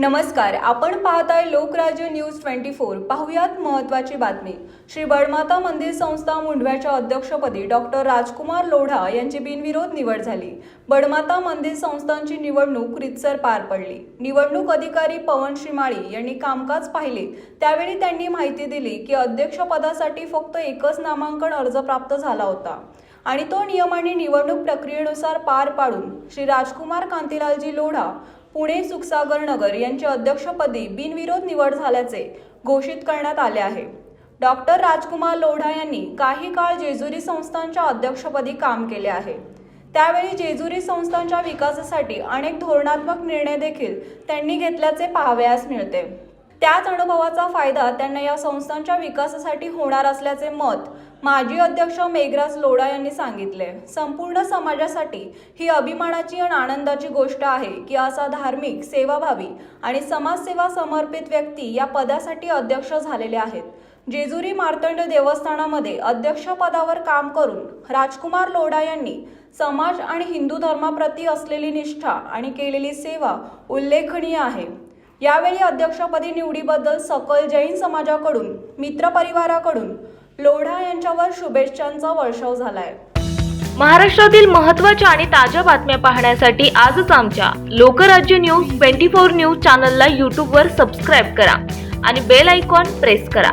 नमस्कार आपण पाहताय लोकराज्य न्यूज ट्वेंटी फोर. पाहुयात महत्वाची बातमी. श्री बडमाता मंदिर संस्था मुंडव्याच्या अध्यक्षपदी डॉक्टर राजकुमार लोढा यांची बिनविरोध निवड झाली. बडमाता मंदिर संस्थांची निवडणूक रितसर पार पडली. निवडणूक अधिकारी पवन श्रीमाळी यांनी कामकाज पाहिले. त्यावेळी त्यांनी माहिती दिली की अध्यक्षपदासाठी फक्त एकच नामांकन अर्ज प्राप्त झाला होता. आणि तो नियम आणि निवडणूक प्रक्रियेनुसार पार पाडून श्री राजकुमार कांतीलालजी लोढा पुणे सुखसागर नगर यांच्या अध्यक्षपदी बिनविरोध निवड झाल्याचे घोषित करण्यात आले आहे. डॉक्टर राजकुमार लोढा यांनी काही काळ जेजुरी संस्थांच्या अध्यक्षपदी काम केले आहे. त्यावेळी जेजुरी संस्थांच्या विकासासाठी अनेक धोरणात्मक निर्णय देखील त्यांनी घेतल्याचे पाहावयास मिळते. त्याच अनुभवाचा फायदा त्यांना या संस्थांच्या विकासासाठी होणार असल्याचे मत माजी अध्यक्ष मेघराज लोढा यांनी सांगितले. संपूर्ण समाजासाठी ही अभिमानाची आणि आनंदाची गोष्ट आहे की असा धार्मिक सेवाभावी आणि समाजसेवा समर्पित व्यक्ती या पदासाठी अध्यक्ष झालेले आहेत. जेजुरी मार्तंड देवस्थानामध्ये अध्यक्षपदावर काम करून राजकुमार लोढा यांनी समाज आणि हिंदू धर्माप्रती असलेली निष्ठा आणि केलेली सेवा उल्लेखनीय आहे. यावेळी अध्यक्षपदी निवडीबद्दल सकल जैन समाजाकडून मित्रपरिवाराकडून लोढा यांच्यावर शुभेच्छांचा वर्षाव झालाय. महाराष्ट्रातील महत्त्वाच्या आणि ताज्या बातम्या पाहण्यासाठी आजच आमच्या Lokrajya news twenty four news चॅनलला यूट्यूबवर सबस्क्राईब करा आणि बेल आयकॉन प्रेस करा.